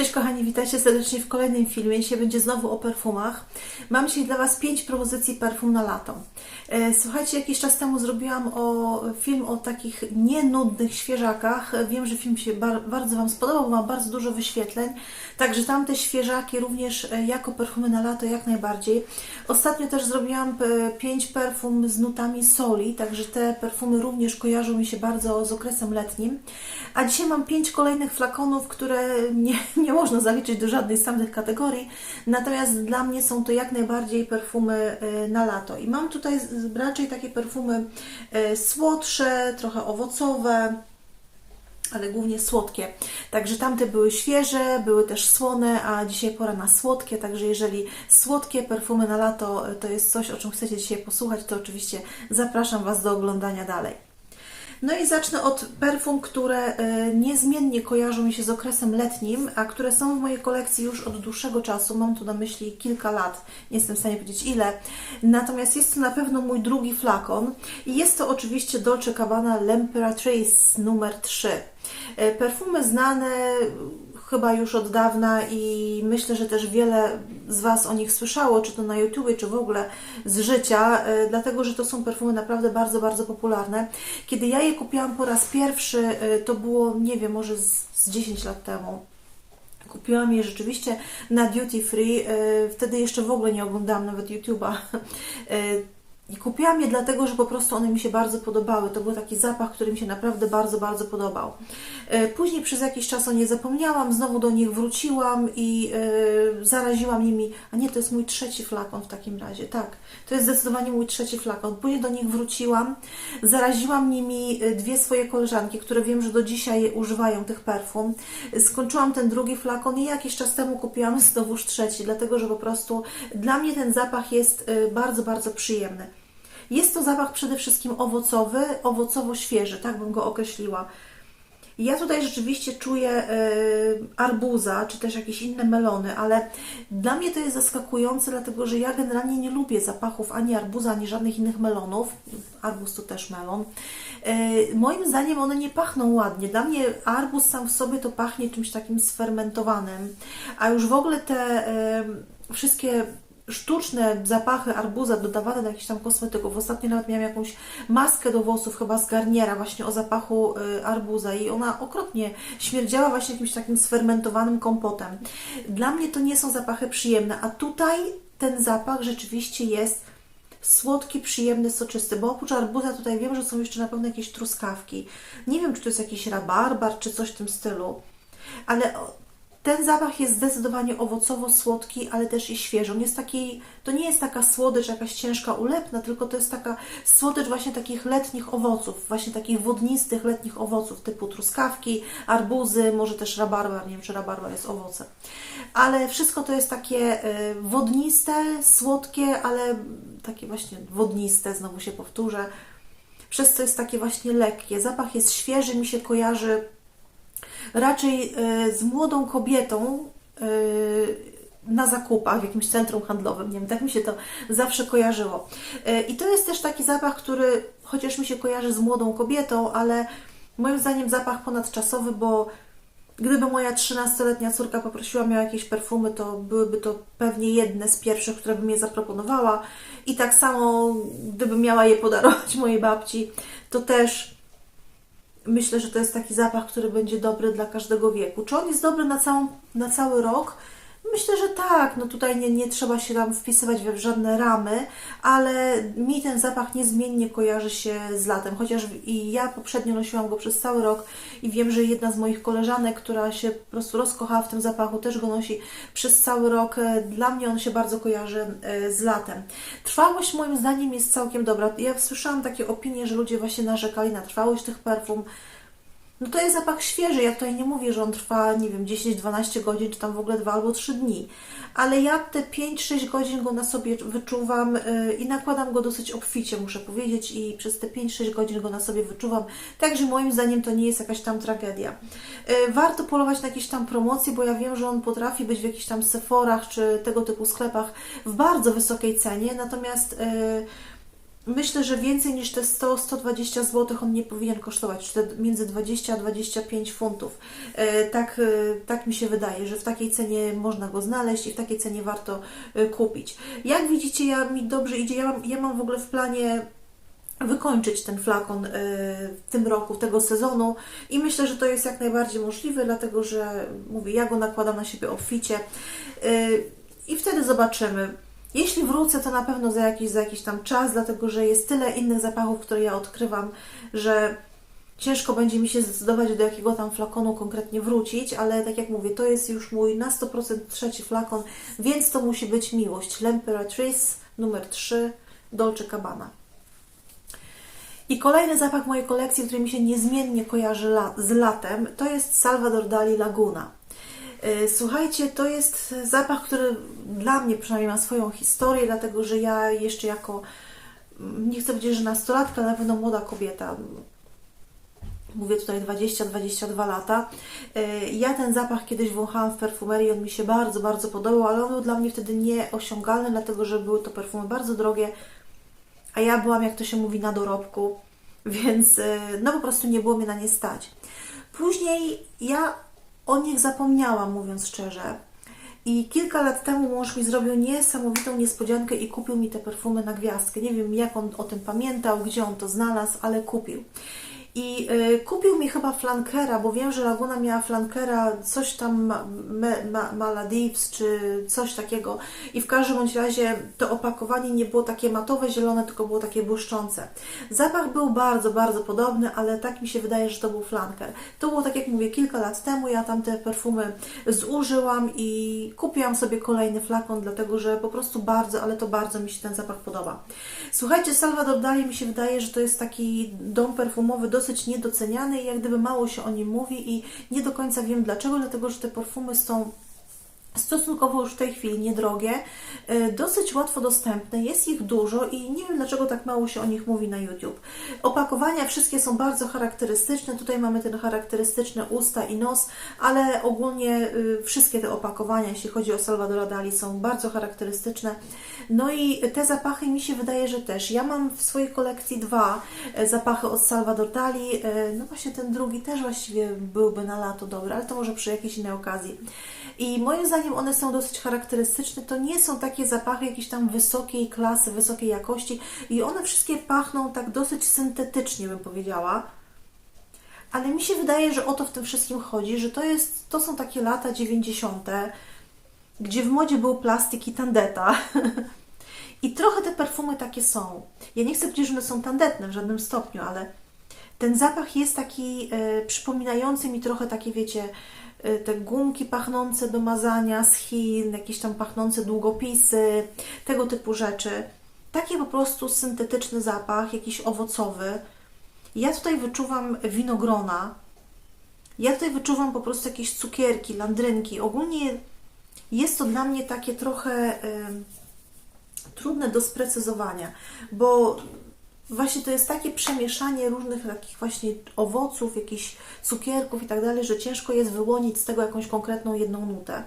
Cześć kochani, witajcie serdecznie w kolejnym filmie. Dzisiaj będzie znowu o perfumach. Mam dzisiaj dla Was pięć propozycji perfum na lato. E, Słuchajcie, jakiś czas temu zrobiłam o, film o takich nienudnych świeżakach. E, Wiem, że film się bar, bardzo Wam spodobał, ma bardzo dużo wyświetleń. Także tamte świeżaki również e, jako perfumy na lato jak najbardziej. Ostatnio też zrobiłam e, pięć perfum z nutami soli, także te perfumy również kojarzą mi się bardzo z okresem letnim. A dzisiaj mam pięć kolejnych flakonów, które nie, nie można zaliczyć do żadnej z tamtych kategorii, natomiast dla mnie są to jak najbardziej perfumy e, na lato. I mam tutaj raczej takie perfumy e, słodsze, trochę owocowe, ale głównie słodkie. Także tamte były świeże, były też słone, a dzisiaj pora na słodkie, także jeżeli słodkie perfumy na lato e, to jest coś, o czym chcecie dzisiaj posłuchać, to oczywiście zapraszam Was do oglądania dalej. No i zacznę od perfum, które e, niezmiennie kojarzą mi się z okresem letnim, a które są w mojej kolekcji już od dłuższego czasu. Mam tu na myśli kilka lat, nie jestem w stanie powiedzieć ile. Natomiast jest to na pewno mój drugi flakon i jest to oczywiście Dolce Gabbana L'Emperatrice numer 3. E, Perfumy znane chyba już od dawna i myślę, że też wiele z Was o nich słyszało, czy to na YouTubie, czy w ogóle z życia, e, dlatego że to są perfumy naprawdę bardzo, bardzo popularne. Kiedy ja je kupiłam po raz pierwszy, e, to było, nie wiem, może z, z 10 lat temu. Kupiłam je rzeczywiście na duty free. e, Wtedy jeszcze w ogóle nie oglądałam nawet YouTube'a. I kupiłam je dlatego, że po prostu one mi się bardzo podobały. To był taki zapach, który mi się naprawdę bardzo, bardzo podobał. E, Później przez jakiś czas o nie zapomniałam, znowu do nich wróciłam i e, zaraziłam nimi. A nie, to jest mój trzeci flakon w takim razie. Tak, to jest zdecydowanie mój trzeci flakon. Później do nich wróciłam, zaraziłam nimi e, dwie swoje koleżanki, które wiem, że do dzisiaj używają tych perfum. Skończyłam ten drugi flakon i jakiś czas temu kupiłam znowuż trzeci, dlatego że po prostu dla mnie ten zapach jest bardzo, bardzo przyjemny. Jest to zapach przede wszystkim owocowy, owocowo-świeży, tak bym go określiła. Ja tutaj rzeczywiście czuję e, arbuza, czy też jakieś inne melony, ale dla mnie to jest zaskakujące, dlatego że ja generalnie nie lubię zapachów ani arbuza, ani żadnych innych melonów. Arbuz to też melon. E, moim zdaniem one nie pachną ładnie. Dla mnie arbuz sam w sobie to pachnie czymś takim sfermentowanym, a już w ogóle te e, wszystkie sztuczne zapachy arbuza dodawane do jakichś tam kosmetyków. Ostatnio nawet miałam jakąś maskę do włosów, chyba z Garniera, właśnie o zapachu y, arbuza i ona okropnie śmierdziała właśnie jakimś takim sfermentowanym kompotem. Dla mnie to nie są zapachy przyjemne, a tutaj ten zapach rzeczywiście jest słodki, przyjemny, soczysty, bo oprócz arbuza tutaj wiem, że są jeszcze na pewno jakieś truskawki. Nie wiem, czy to jest jakiś rabarbar, czy coś w tym stylu, ale ten zapach jest zdecydowanie owocowo-słodki, ale też i świeży. On jest taki, to nie jest taka słodycz jakaś ciężka, ulepna, tylko to jest taka słodycz właśnie takich letnich owoców, właśnie takich wodnistych letnich owoców typu truskawki, arbuzy, może też rabarbar, nie wiem czy rabarbar jest owocem. Ale wszystko to jest takie y, wodniste, słodkie, ale takie właśnie wodniste, znowu się powtórzę. Przez co jest takie właśnie lekkie. Zapach jest świeży, mi się kojarzy raczej e, z młodą kobietą e, na zakupach w jakimś centrum handlowym. Nie wiem, tak mi się to zawsze kojarzyło. E, I to jest też taki zapach, który chociaż mi się kojarzy z młodą kobietą, ale moim zdaniem zapach ponadczasowy, bo gdyby moja 13-letnia córka poprosiła mnie o jakieś perfumy, to byłyby to pewnie jedne z pierwszych, które bym jej zaproponowała. I tak samo, gdybym miała je podarować mojej babci, to też myślę, że to jest taki zapach, który będzie dobry dla każdego wieku. Czy on jest dobry na, całą, na cały rok? Myślę, że tak. No tutaj nie, nie trzeba się tam wpisywać we żadne ramy, ale mi ten zapach niezmiennie kojarzy się z latem. Chociaż i ja poprzednio nosiłam go przez cały rok i wiem, że jedna z moich koleżanek, która się po prostu rozkochała w tym zapachu, też go nosi przez cały rok. E, Dla mnie on się bardzo kojarzy e, z latem. Trwałość moim zdaniem jest całkiem dobra. Ja słyszałam takie opinie, że ludzie właśnie narzekali na trwałość tych perfum. No to jest zapach świeży. Ja tutaj nie mówię, że on trwa, nie wiem, 10-12 godzin, czy tam w ogóle 2 albo 3 dni. Ale ja te 5-6 godzin go na sobie wyczuwam yy, i nakładam go dosyć obficie, muszę powiedzieć, i przez te 5-6 godzin go na sobie wyczuwam. Także moim zdaniem to nie jest jakaś tam tragedia. Yy, warto polować na jakieś tam promocje, bo ja wiem, że on potrafi być w jakichś tam Sephorach czy tego typu sklepach w bardzo wysokiej cenie, natomiast yy, myślę, że więcej niż te 100-120 zł on nie powinien kosztować, czy te między 20 a 25 funtów. E, Tak, e, tak mi się wydaje, że w takiej cenie można go znaleźć i w takiej cenie warto e, kupić. Jak widzicie, ja mi dobrze idzie, ja mam, ja mam w ogóle w planie wykończyć ten flakon w tym roku, tego sezonu i myślę, że to jest jak najbardziej możliwe, dlatego że mówię, ja go nakładam na siebie obficie i wtedy zobaczymy. Jeśli wrócę, to na pewno za jakiś, za jakiś tam czas, dlatego że jest tyle innych zapachów, które ja odkrywam, że ciężko będzie mi się zdecydować, do jakiego tam flakonu konkretnie wrócić, ale tak jak mówię, to jest już mój na 100% trzeci flakon, więc to musi być miłość. L'Emperatrice numer 3 Dolce Cabana. I kolejny zapach mojej kolekcji, który mi się niezmiennie kojarzy la z latem, to jest Salvador Dali Laguna. Yy, Słuchajcie, to jest zapach, który dla mnie przynajmniej ma swoją historię, dlatego że ja jeszcze jako, mm, nie chcę powiedzieć, że nastolatka, na pewno młoda kobieta, mówię tutaj 20-22 lata. Yy, Ja ten zapach kiedyś wąchałam w perfumerii, on mi się bardzo, bardzo podobał, ale on był dla mnie wtedy nieosiągalny, dlatego że były to perfumy bardzo drogie, a ja byłam, jak to się mówi, na dorobku, więc y, no po prostu nie było mnie na nie stać. Później ja o nich zapomniałam, mówiąc szczerze. I kilka lat temu mąż mi zrobił niesamowitą niespodziankę i kupił mi te perfumy na gwiazdkę. Nie wiem, jak on o tym pamiętał, gdzie on to znalazł, ale kupił. I y, kupił mi chyba flankera, bo wiem, że Laguna miała flankera, coś tam Maldives czy coś takiego. I w każdym bądź razie to opakowanie nie było takie matowe, zielone, tylko było takie błyszczące. Zapach był bardzo, bardzo podobny, ale tak mi się wydaje, że to był flanker. To było tak jak mówię, kilka lat temu. Ja tam te perfumy zużyłam i kupiłam sobie kolejny flakon, dlatego że po prostu bardzo, ale to bardzo mi się ten zapach podoba. Słuchajcie, Salvador Dali mi się wydaje, że to jest taki dom perfumowy dosyć niedoceniany i jak gdyby mało się o nim mówi i nie do końca wiem dlaczego, dlatego że te perfumy są stosunkowo już w tej chwili niedrogie, e, dosyć łatwo dostępne, jest ich dużo i nie wiem dlaczego tak mało się o nich mówi na YouTube. Opakowania wszystkie są bardzo charakterystyczne, tutaj mamy ten charakterystyczne usta i nos, ale ogólnie y, wszystkie te opakowania, jeśli chodzi o Salvadora Dali, są bardzo charakterystyczne. No i te zapachy mi się wydaje, że też. Ja mam w swojej kolekcji dwa e, zapachy od Salvador Dali, e, no właśnie ten drugi też właściwie byłby na lato dobry, ale to może przy jakiejś innej okazji. I moim zdaniem one są dosyć charakterystyczne. To nie są takie zapachy jakiejś tam wysokiej klasy, wysokiej jakości i one wszystkie pachną tak dosyć syntetycznie, bym powiedziała. Ale mi się wydaje, że o to w tym wszystkim chodzi, że to, jest, to są takie lata 90., gdzie w modzie był plastik i tandeta. I trochę te perfumy takie są. Ja nie chcę powiedzieć, że one są tandetne w żadnym stopniu, ale ten zapach jest taki e, przypominający mi trochę takie, wiecie, te gumki pachnące do mazania z Chin, jakieś tam pachnące długopisy, tego typu rzeczy. Taki po prostu syntetyczny zapach, jakiś owocowy. Ja tutaj wyczuwam winogrona. Ja tutaj wyczuwam po prostu jakieś cukierki, landrynki. Ogólnie jest to dla mnie takie trochę em, trudne do sprecyzowania, bo właśnie to jest takie przemieszanie różnych takich właśnie owoców, jakichś cukierków i tak dalej, że ciężko jest wyłonić z tego jakąś konkretną jedną nutę.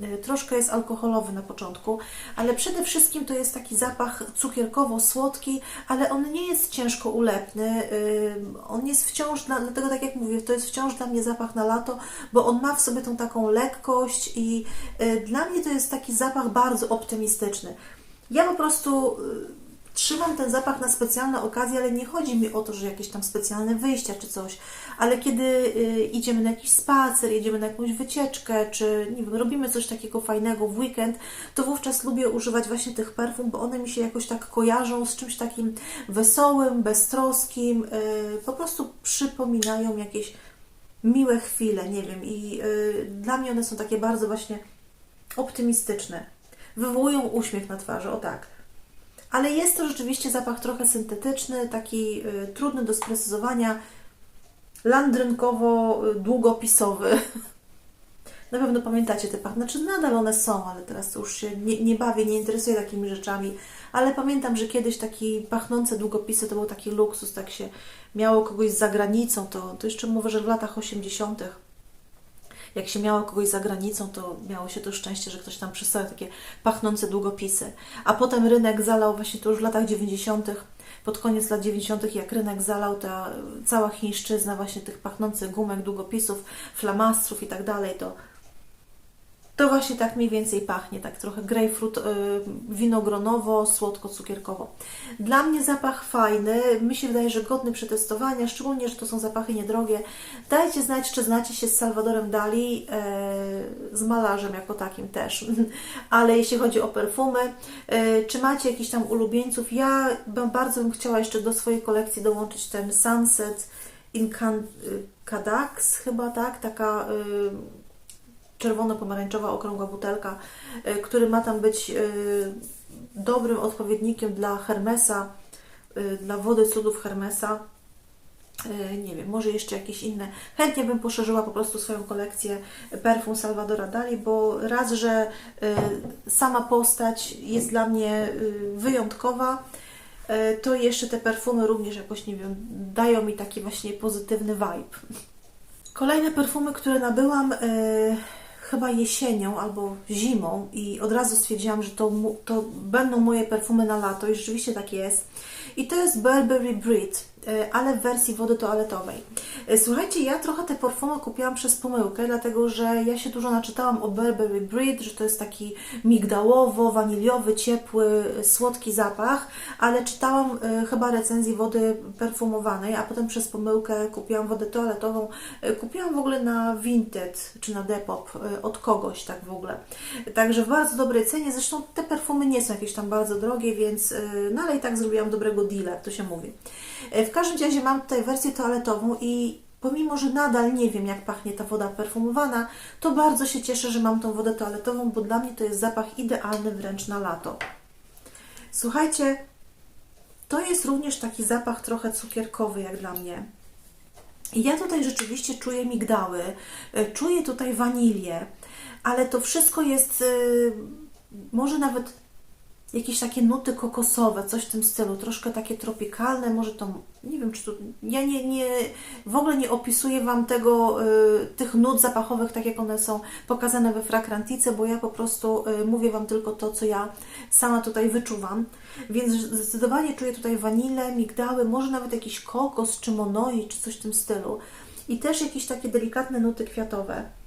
Y, Troszkę jest alkoholowy na początku, ale przede wszystkim to jest taki zapach cukierkowo-słodki, ale on nie jest ciężko ulepny. y, On jest wciąż, dla- dlatego tak jak mówię, to jest wciąż dla mnie zapach na lato, bo on ma w sobie tą taką lekkość i y, dla mnie to jest taki zapach bardzo optymistyczny. Ja po prostu trzymam ten zapach na specjalne okazje, ale nie chodzi mi o to, że jakieś tam specjalne wyjścia czy coś, ale kiedy y, idziemy na jakiś spacer, jedziemy na jakąś wycieczkę, czy nie wiem, robimy coś takiego fajnego w weekend, to wówczas lubię używać właśnie tych perfum, bo one mi się jakoś tak kojarzą z czymś takim wesołym, beztroskim, y, po prostu przypominają jakieś miłe chwile, nie wiem, i y, dla mnie one są takie bardzo właśnie optymistyczne. Wywołują uśmiech na twarzy, o tak. Ale jest to rzeczywiście zapach trochę syntetyczny, taki y, trudny do sprecyzowania, landrynkowo-długopisowy. Na pewno pamiętacie te pachy, znaczy nadal one są, ale teraz już się nie, nie bawię, nie interesuję takimi rzeczami. Ale pamiętam, że kiedyś taki pachnące długopisy to był taki luksus, tak się miało kogoś za granicą, to, to jeszcze mówię, że w latach 80. jak się miało kogoś za granicą, to miało się to szczęście, że ktoś tam przysłał takie pachnące długopisy. A potem rynek zalał właśnie to już w latach 90., pod koniec lat 90., jak rynek zalał ta cała chińszczyzna właśnie tych pachnących gumek, długopisów, flamastrów i tak dalej, to to właśnie tak mniej więcej pachnie, tak trochę grejpfrut, y, winogronowo, słodko-cukierkowo. Dla mnie zapach fajny, mi się wydaje, że godny przetestowania, szczególnie, że to są zapachy niedrogie. Dajcie znać, czy znacie się z Salvadorem Dali, e, z malarzem jako takim też. Ale jeśli chodzi o perfumy, e, czy macie jakichś tam ulubieńców? Ja bardzo bym chciała jeszcze do swojej kolekcji dołączyć ten Sunset Incadax, chyba tak, taka... czerwono-pomarańczowa okrągła butelka, y, który ma tam być y, dobrym odpowiednikiem dla Hermesa, y, dla wody cudów Hermesa. Nie wiem, może jeszcze jakieś inne. Chętnie bym poszerzyła po prostu swoją kolekcję perfum Salvadora Dali, bo raz, że sama postać jest dla mnie wyjątkowa, to jeszcze te perfumy również jakoś, nie wiem, dają mi taki właśnie pozytywny vibe. Kolejne perfumy, które nabyłam, e, chyba jesienią albo zimą i od razu stwierdziłam, że to, to będą moje perfumy na lato i rzeczywiście tak jest. I to jest Burberry e, ale w wersji wody toaletowej. E, Słuchajcie, ja trochę te perfumy kupiłam przez pomyłkę, dlatego że ja się dużo naczytałam o Burberry Brit, że to jest taki migdałowo, waniliowy, ciepły, e, słodki zapach, ale czytałam e, chyba recenzji wody perfumowanej, a potem przez pomyłkę kupiłam wodę toaletową. E, Kupiłam w ogóle na Vinted czy na Depop e, od kogoś, tak w ogóle. Także w bardzo dobrej cenie. Zresztą te perfumy nie są jakieś tam bardzo drogie, więc e, no ale i tak zrobiłam dobrego deala, jak to się mówi. E, W każdym razie mam tutaj wersję toaletową i pomimo, że nadal nie wiem, jak pachnie ta woda perfumowana, to bardzo się cieszę, że mam tą wodę toaletową, bo dla mnie to jest zapach idealny wręcz na lato. Słuchajcie, to jest również taki zapach trochę cukierkowy, jak dla mnie. I ja tutaj rzeczywiście czuję migdały, y, czuję tutaj wanilię, ale to wszystko jest y, może nawet jakieś takie nuty kokosowe, coś w tym stylu, troszkę takie tropikalne, może to, nie wiem, czy to, ja nie, nie, w ogóle nie opisuję Wam tego, y, tych nut zapachowych, tak jak one są pokazane we Fragrantice, bo ja po prostu y, mówię Wam tylko to, co ja sama tutaj wyczuwam, więc zdecydowanie czuję tutaj wanilę, migdały, może nawet jakiś kokos, czy monoi, czy coś w tym stylu i też jakieś takie delikatne nuty kwiatowe.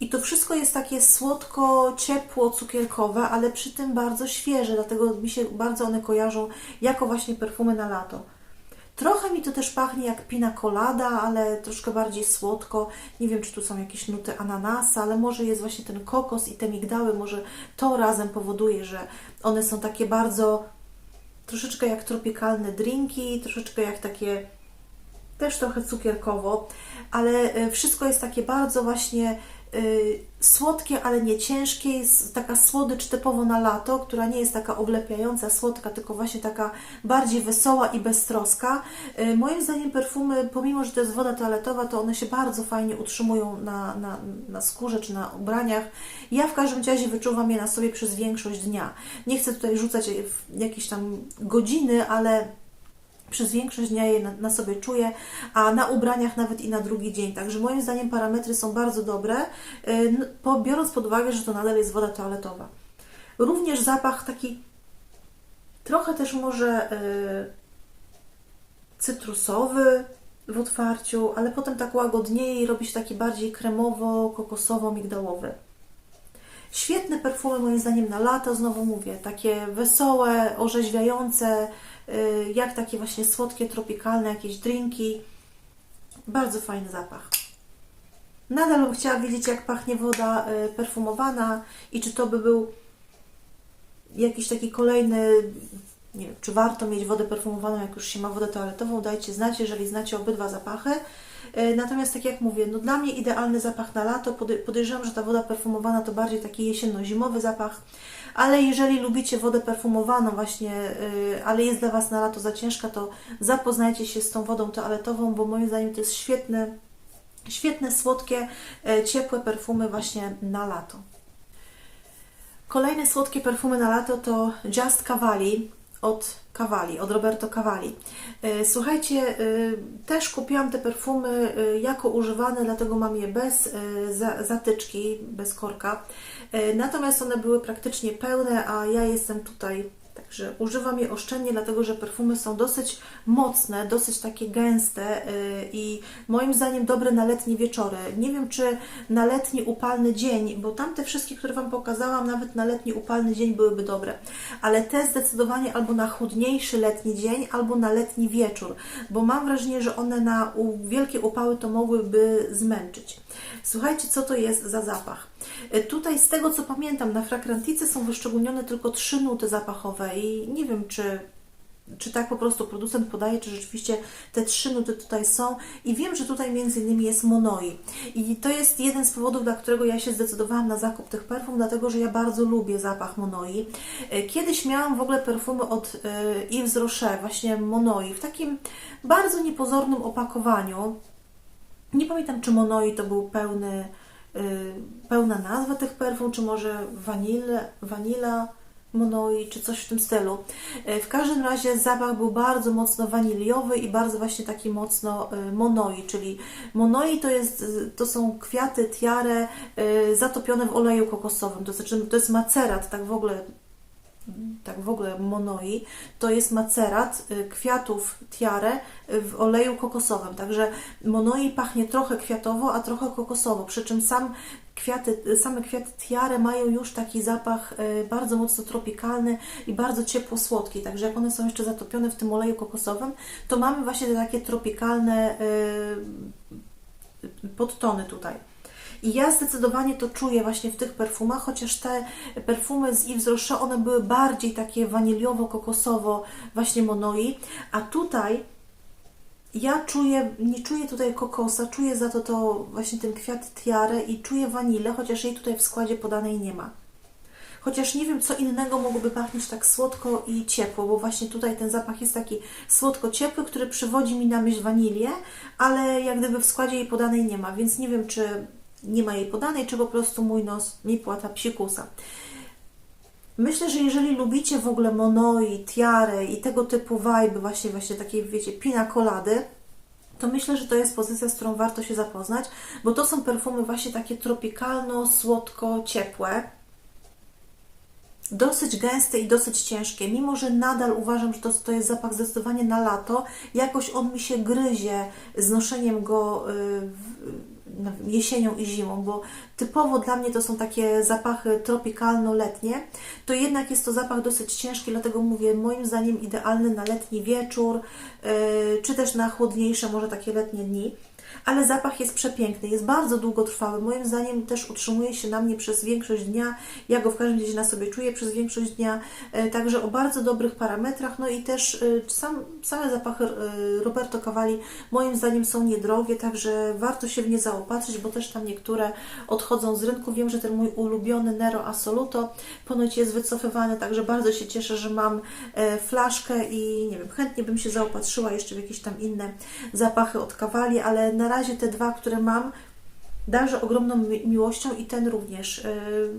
I to wszystko jest takie słodko, ciepło, cukierkowe, ale przy tym bardzo świeże, dlatego mi się bardzo one kojarzą jako właśnie perfumy na lato. Trochę mi to też pachnie jak pina colada, ale troszkę bardziej słodko. Nie wiem, czy tu są jakieś nuty ananasa, ale może jest właśnie ten kokos i te migdały, może to razem powoduje, że one są takie bardzo troszeczkę jak tropikalne drinki, troszeczkę jak takie też trochę cukierkowo, ale e, wszystko jest takie bardzo właśnie słodkie, ale nie ciężkie. Jest taka słodycz typowo na lato, która nie jest taka oblepiająca, słodka, tylko właśnie taka bardziej wesoła i beztroska. Y, moim zdaniem perfumy, pomimo, że to jest woda toaletowa, to one się bardzo fajnie utrzymują na, na, na skórze czy na ubraniach. Ja w każdym razie wyczuwam je na sobie przez większość dnia. Nie chcę tutaj rzucać w jakieś tam godziny, ale przez większość dnia je na, na sobie czuję, a na ubraniach nawet i na drugi dzień. Także moim zdaniem parametry są bardzo dobre, y, po, biorąc pod uwagę, że to nadal jest woda toaletowa. Również zapach taki trochę też może y, cytrusowy w otwarciu, ale potem tak łagodniej robi się taki bardziej kremowo-kokosowo-migdałowy. Świetne perfumy moim zdaniem na lato, znowu mówię, takie wesołe, orzeźwiające, jak takie właśnie słodkie, tropikalne jakieś drinki. Bardzo fajny zapach. Nadal bym chciała wiedzieć, jak pachnie woda y, perfumowana i czy to by był jakiś taki kolejny, nie wiem, czy warto mieć wodę perfumowaną, jak już się ma wodę toaletową, dajcie znać, jeżeli znacie obydwa zapachy. E, Natomiast tak jak mówię, no dla mnie idealny zapach na lato, Podej- podejrzewam, że ta woda perfumowana to bardziej taki jesienno-zimowy zapach, ale jeżeli lubicie wodę perfumowaną właśnie, y, ale jest dla Was na lato za ciężka, to zapoznajcie się z tą wodą toaletową, bo moim zdaniem to jest świetne, świetne, słodkie, e, ciepłe perfumy właśnie na lato. Kolejne słodkie perfumy na lato to Just Cavalli. od Cavalli, od Roberto Cavalli. E, Słuchajcie, e, też kupiłam te perfumy jako używane, dlatego mam je bez za- zatyczki, bez korka. E, Natomiast one były praktycznie pełne, a ja jestem tutaj Także używam je oszczędnie, dlatego że perfumy są dosyć mocne, dosyć takie gęste yy, i moim zdaniem dobre na letnie wieczory. Nie wiem, czy na letni upalny dzień, bo tamte wszystkie, które Wam pokazałam, nawet na letni upalny dzień byłyby dobre, ale te zdecydowanie albo na chłodniejszy letni dzień, albo na letni wieczór, bo mam wrażenie, że one na wielkie upały to mogłyby zmęczyć. Słuchajcie, co to jest za zapach. E, Tutaj z tego co pamiętam, na fragrantice są wyszczególnione tylko trzy nuty zapachowe i nie wiem, czy, czy tak po prostu producent podaje, czy rzeczywiście te trzy nuty tutaj są. I wiem, że tutaj między innymi jest monoi. I to jest jeden z powodów, dla którego ja się zdecydowałam na zakup tych perfum, dlatego że ja bardzo lubię zapach monoi. E, Kiedyś miałam w ogóle perfumy od e, Yves Rocher, właśnie monoi, w takim bardzo niepozornym opakowaniu. Nie pamiętam, czy Monoi to był pełny, pełna nazwa tych perfum, czy może vanille, vanilla Monoi, czy coś w tym stylu. Y, W każdym razie zapach był bardzo mocno waniliowy i bardzo właśnie taki mocno y, Monoi, czyli Monoi to, jest, y, to są kwiaty, tiare y, zatopione w oleju kokosowym, to znaczy to jest macerat, tak w ogóle tak w ogóle monoi, to jest macerat y, kwiatów tiare y, w oleju kokosowym. Także monoi pachnie trochę kwiatowo, a trochę kokosowo, przy czym sam kwiaty, y, same kwiaty tiare mają już taki zapach bardzo mocno tropikalny i bardzo ciepło-słodki. Także jak one są jeszcze zatopione w tym oleju kokosowym, to mamy właśnie takie tropikalne podtony tutaj. I ja zdecydowanie to czuję właśnie w tych perfumach, chociaż te perfumy z Yves Rocher, one były bardziej takie waniliowo-kokosowo, właśnie monoi, a tutaj ja czuję, nie czuję tutaj kokosa, czuję za to to właśnie ten kwiat tiare i czuję wanilę, chociaż jej tutaj w składzie podanej nie ma. Chociaż nie wiem, co innego mogłoby pachnieć tak słodko i ciepło, bo właśnie tutaj ten zapach jest taki słodko-ciepły, który przywodzi mi na myśl wanilię, ale jak gdyby w składzie jej podanej nie ma, więc nie wiem, czy nie ma jej podanej, czy po prostu mój nos mi płata psikusa. Myślę, że jeżeli lubicie w ogóle monoi, tiare i tego typu vibe, właśnie, właśnie takiej, wiecie, pina colady, to myślę, że to jest pozycja, z którą warto się zapoznać, bo to są perfumy właśnie takie tropikalno, słodko, ciepłe dosyć gęste i dosyć ciężkie. Mimo, że nadal uważam, że to, to jest zapach zdecydowanie na lato, jakoś on mi się gryzie z noszeniem go y, no, jesienią i zimą, bo typowo dla mnie to są takie zapachy tropikalno-letnie, to jednak jest to zapach dosyć ciężki, dlatego mówię, moim zdaniem idealny na letni wieczór, y, czy też na chłodniejsze, może takie letnie dni ale zapach jest przepiękny, jest bardzo długotrwały. Moim zdaniem też utrzymuje się na mnie przez większość dnia. Ja go w każdym razie na sobie czuję przez większość dnia, e, także o bardzo dobrych parametrach. No i też e, sam, same zapachy e, Roberto Cavalli moim zdaniem są niedrogie, także warto się w nie zaopatrzyć, bo też tam niektóre odchodzą z rynku. Wiem, że ten mój ulubiony Nero Assoluto ponoć jest wycofywany, także bardzo się cieszę, że mam flaszkę i nie wiem, chętnie bym się zaopatrzyła jeszcze w jakieś tam inne zapachy od Cavalli, ale na razie te dwa, które mam, darzę ogromną mi- miłością i ten również. E,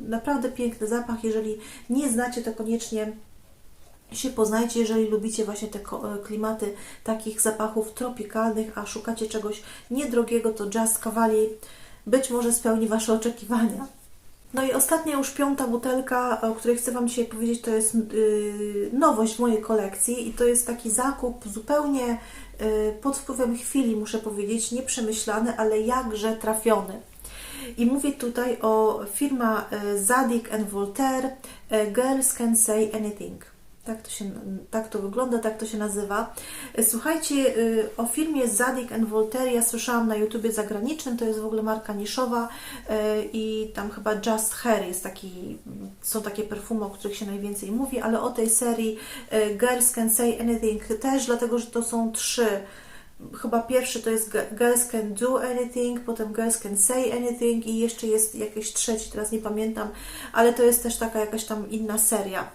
Naprawdę piękny zapach. Jeżeli nie znacie, to koniecznie się poznajcie, jeżeli lubicie właśnie te e, klimaty takich zapachów tropikalnych, a szukacie czegoś niedrogiego, to Just Cavalli być może spełni Wasze oczekiwania. No i ostatnia już piąta butelka, o której chcę Wam dzisiaj powiedzieć, to jest yy, nowość w mojej kolekcji i to jest taki zakup zupełnie yy, pod wpływem chwili, muszę powiedzieć, nieprzemyślany, ale jakże trafiony. I mówię tutaj o firma y, Zadig and Voltaire y, Girls Can Say Anything. Tak to, się, tak to wygląda, tak to się nazywa. Słuchajcie, y, o firmie Zadig and Voltaire ja słyszałam na YouTubie zagranicznym, to jest w ogóle marka niszowa y, i tam chyba Just Hair jest taki, są takie perfumy, o których się najwięcej mówi, ale o tej serii y, Girls Can Say Anything też, dlatego że to są trzy chyba pierwszy to jest Girls Can Do Anything, potem Girls Can Say Anything i jeszcze jest jakiś trzeci, teraz nie pamiętam, ale to jest też taka jakaś tam inna seria.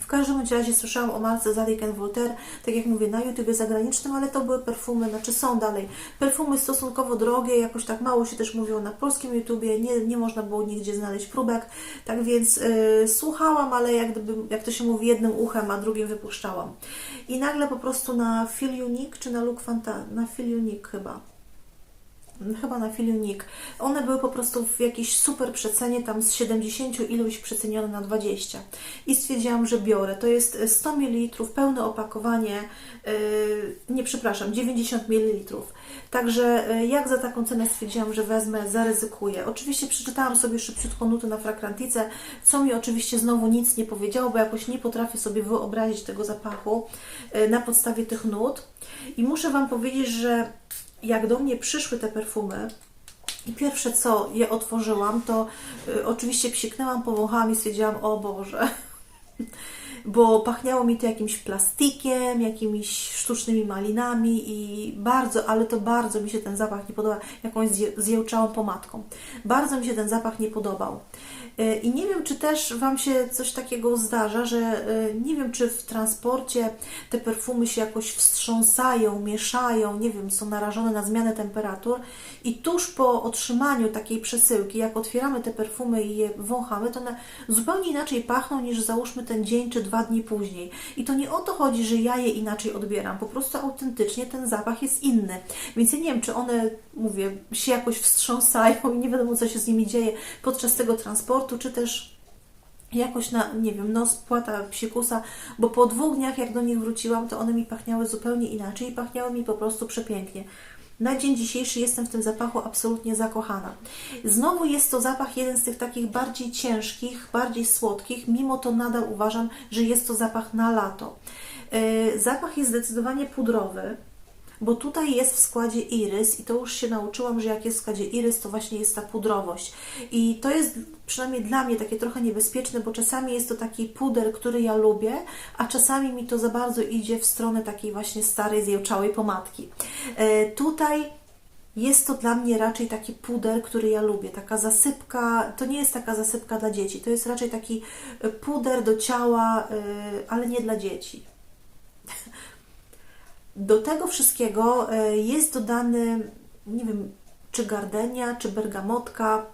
W każdym razie słyszałam o marce Zadig Voltaire, tak jak mówię, na YouTubie zagranicznym, ale to były perfumy, znaczy są dalej. Perfumy stosunkowo drogie, jakoś tak mało się też mówiło na polskim YouTubie, nie, nie można było nigdzie znaleźć próbek, tak więc y, słuchałam, ale jak, gdyby, jak to się mówi, jednym uchem, a drugim wypuszczałam. I nagle po prostu na Feel Unique, czy na Look Fanta, na Feel Unique chyba, chyba na Filiunik. One były po prostu w jakiejś super przecenie, tam z 70 iluś przecenione na 20. I stwierdziłam, że biorę. To jest 100 ml, pełne opakowanie, yy, nie przepraszam, 90 ml. Także yy, jak za taką cenę stwierdziłam, że wezmę, zaryzykuję. Oczywiście przeczytałam sobie szybciutko nuty na frakrantice, co mi oczywiście znowu nic nie powiedziało, bo jakoś nie potrafię sobie wyobrazić tego zapachu na podstawie tych nut. I muszę Wam powiedzieć, że jak do mnie przyszły te perfumy, i pierwsze co je otworzyłam, to y, oczywiście psiknęłam, powąchałam i stwierdziłam, o Boże, bo pachniało mi to jakimś plastikiem, jakimiś sztucznymi malinami i bardzo, ale to bardzo mi się ten zapach nie podoba, jakąś zje, zjełczałą pomadką. Bardzo mi się ten zapach nie podobał. Y, I nie wiem, czy też Wam się coś takiego zdarza, że y, nie wiem, czy w transporcie te perfumy się jakoś wstrząsają, mieszają, nie wiem, są narażone na zmianę temperatur i tuż po otrzymaniu takiej przesyłki, jak otwieramy te perfumy i je wąchamy, to one zupełnie inaczej pachną niż załóżmy ten dzień czy dwa dni później. I to nie o to chodzi, że ja je inaczej odbieram, po prostu autentycznie ten zapach jest inny. Więc ja nie wiem, czy one, mówię, się jakoś wstrząsają i nie wiadomo, co się z nimi dzieje podczas tego transportu, czy też jakoś na, nie wiem, nos płata psikusa, bo po dwóch dniach, jak do nich wróciłam, to one mi pachniały zupełnie inaczej i pachniały mi po prostu przepięknie. Na dzień dzisiejszy jestem w tym zapachu absolutnie zakochana. Znowu jest to zapach jeden z tych takich bardziej ciężkich, bardziej słodkich, mimo to nadal uważam, że jest to zapach na lato. Yy, zapach jest zdecydowanie pudrowy, bo tutaj jest w składzie irys i to już się nauczyłam, że jak jest w składzie irys, to właśnie jest ta pudrowość. I to jest przynajmniej dla mnie takie trochę niebezpieczne, bo czasami jest to taki puder, który ja lubię, a czasami mi to za bardzo idzie w stronę takiej właśnie starej, zjełczałej pomadki. E, tutaj jest to dla mnie raczej taki puder, który ja lubię. Taka zasypka, to nie jest taka zasypka dla dzieci, to jest raczej taki puder do ciała, e, ale nie dla dzieci. Do tego wszystkiego e, jest dodany, nie wiem, czy gardenia, czy bergamotka,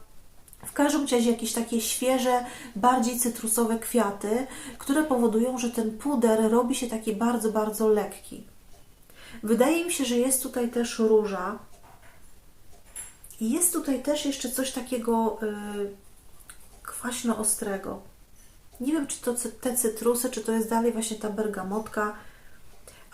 w każdym razie jakieś takie świeże, bardziej cytrusowe kwiaty, które powodują, że ten puder robi się taki bardzo, bardzo lekki. Wydaje mi się, że jest tutaj też róża. I jest tutaj też jeszcze coś takiego yy, kwaśno-ostrego. Nie wiem, czy to te cytrusy, czy to jest dalej właśnie ta bergamotka,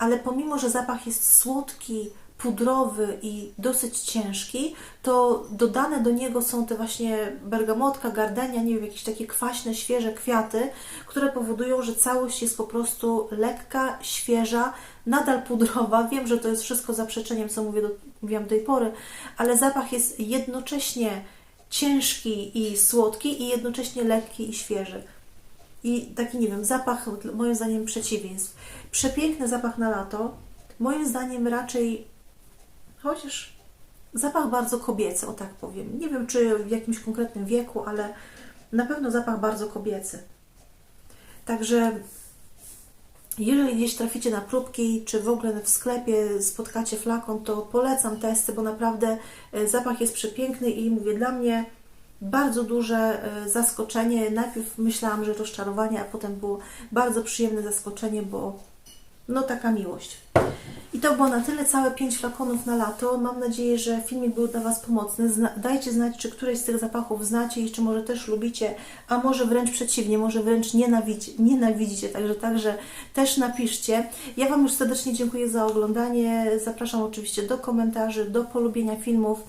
ale pomimo, że zapach jest słodki, pudrowy i dosyć ciężki, to dodane do niego są te właśnie bergamotka, gardenia, nie wiem, jakieś takie kwaśne, świeże kwiaty, które powodują, że całość jest po prostu lekka, świeża, nadal pudrowa. Wiem, że to jest wszystko zaprzeczeniem, co mówię do, mówiłam do tej pory, ale zapach jest jednocześnie ciężki i słodki i jednocześnie lekki i świeży. I taki, nie wiem, zapach, moim zdaniem, przeciwieństw. Przepiękny zapach na lato. Moim zdaniem raczej, chociaż zapach bardzo kobiecy, o tak powiem. Nie wiem, czy w jakimś konkretnym wieku, ale na pewno zapach bardzo kobiecy. Także jeżeli gdzieś traficie na próbki, czy w ogóle w sklepie spotkacie flakon, to polecam testy, bo naprawdę e, zapach jest przepiękny i mówię, dla mnie bardzo duże e, zaskoczenie. Najpierw myślałam, że rozczarowanie, a potem było bardzo przyjemne zaskoczenie, bo no taka miłość. I to było na tyle, całe 5 flakonów na lato. Mam nadzieję, że filmik był dla Was pomocny. Zna dajcie znać, czy któreś z tych zapachów znacie i czy może też lubicie, a może wręcz przeciwnie, może wręcz nienawidzi nienawidzicie. Także, także też napiszcie. Ja Wam już serdecznie dziękuję za oglądanie. Zapraszam oczywiście do komentarzy, do polubienia filmów.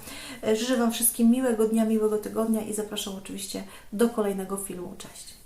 Życzę Wam wszystkim miłego dnia, miłego tygodnia i zapraszam oczywiście do kolejnego filmu. Cześć!